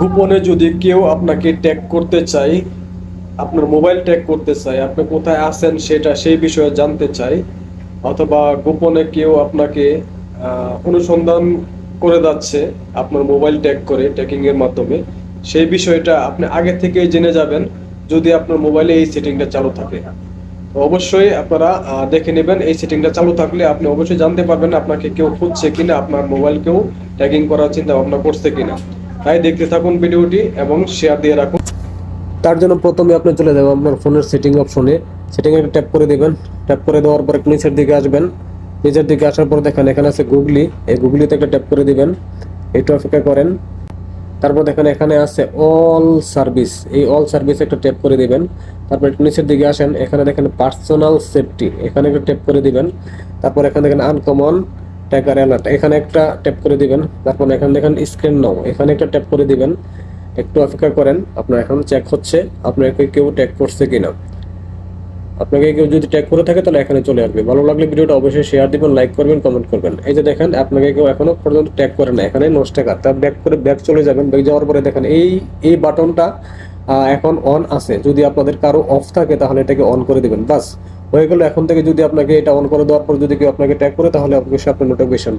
গোপনে যদি কেউ আপনাকে ট্যাগ করতে চায়, আপনার মোবাইল ট্যাগ করতে চায়, আপনি কোথায় আছেন সেটা সেই বিষয়ে জানতে চাই অথবা গোপনে কেউ আপনাকে অনুসন্ধান করে যাচ্ছে আপনার মোবাইল ট্যাগ করে ট্যাকিং এর মাধ্যমে, সেই বিষয়টা আপনি আগে থেকেই জেনে যাবেন যদি আপনার মোবাইলে এই সেটিংটা চালু থাকে। অবশ্যই আপনারা দেখে নেবেন এই সেটিংটা চালু থাকলে আপনি অবশ্যই জানতে পারবেন আপনাকে কেউ খুঁজছে কিনা, আপনার মোবাইল কেউ ট্যাগিং করার চিন্তা ভাবনা করছে কিনা। তাই দেখতে থাকুন ভিডিওটি এবং শেয়ার দিয়ে রাখুন। তার জন্য প্রথমে আপনি চলে যাবেন আপনার ফোনের সেটিং অপশনে সেটিংয়ে ট্যাপ করে দিবেন। ট্যাপ করে দেওয়ার পর একটু নিচের দিকে আসবেন। নিচের দিকে আসার পর দেখেন, এখানে আছে গুগলি এই গুগলিতে একটা ট্যাপ করে দিবেন। একটু অপেক্ষা করেন। তারপর দেখেন, এখানে আছে অল সার্ভিস এই অল সার্ভিস একটা ট্যাপ করে দিবেন। তারপর একটু নিচের দিকে আসেন। এখানে দেখেন পার্সোনাল সেফটি এখানে একটা ট্যাপ করে দিবেন। তারপর এখানে দেখেন আনকমন ট্যাগার অ্যালার্ট এখানে একটা ট্যাপ করে দিবেন। তারপর এখানে দেখেন স্ক্রিন নাও এখানে একটা ট্যাপ করে দিবেন। একটু অপেক্ষা করেন। আপনার এখন চেক হচ্ছে। আপনাকে কেউ ট্যাগ করছে কিনা। আপনাকে কেউ যদি ট্যাগ করে থাকে, তাহলে এখানে চলে আসবে। ভালো লাগলে ভিডিওটা অবশ্যই শেয়ার দিবেন লাইক করবেন কমেন্ট করবেন। এই যে দেখেন, আপনাকে কেউ এখনও পর্যন্ত ট্যাগ করে না এখানে নোস টাকা তার ব্যাক করে ব্যাক চলে যাবেন। ব্যাক যাওয়ার পরে দেখেন, এই এই বাটনটা এখন অন আছে। যদি আপনাদের কারও অফ থাকে, তাহলে এটাকে অন করে দিবেন। বাস হয়ে গেল। এখন থেকে যদি আপনাকে এটা অন করে দেওয়ার পর যদি কেউ আপনাকে ট্যাগ করে, তাহলে অবশ্যই আপনার নোটিফিকেশন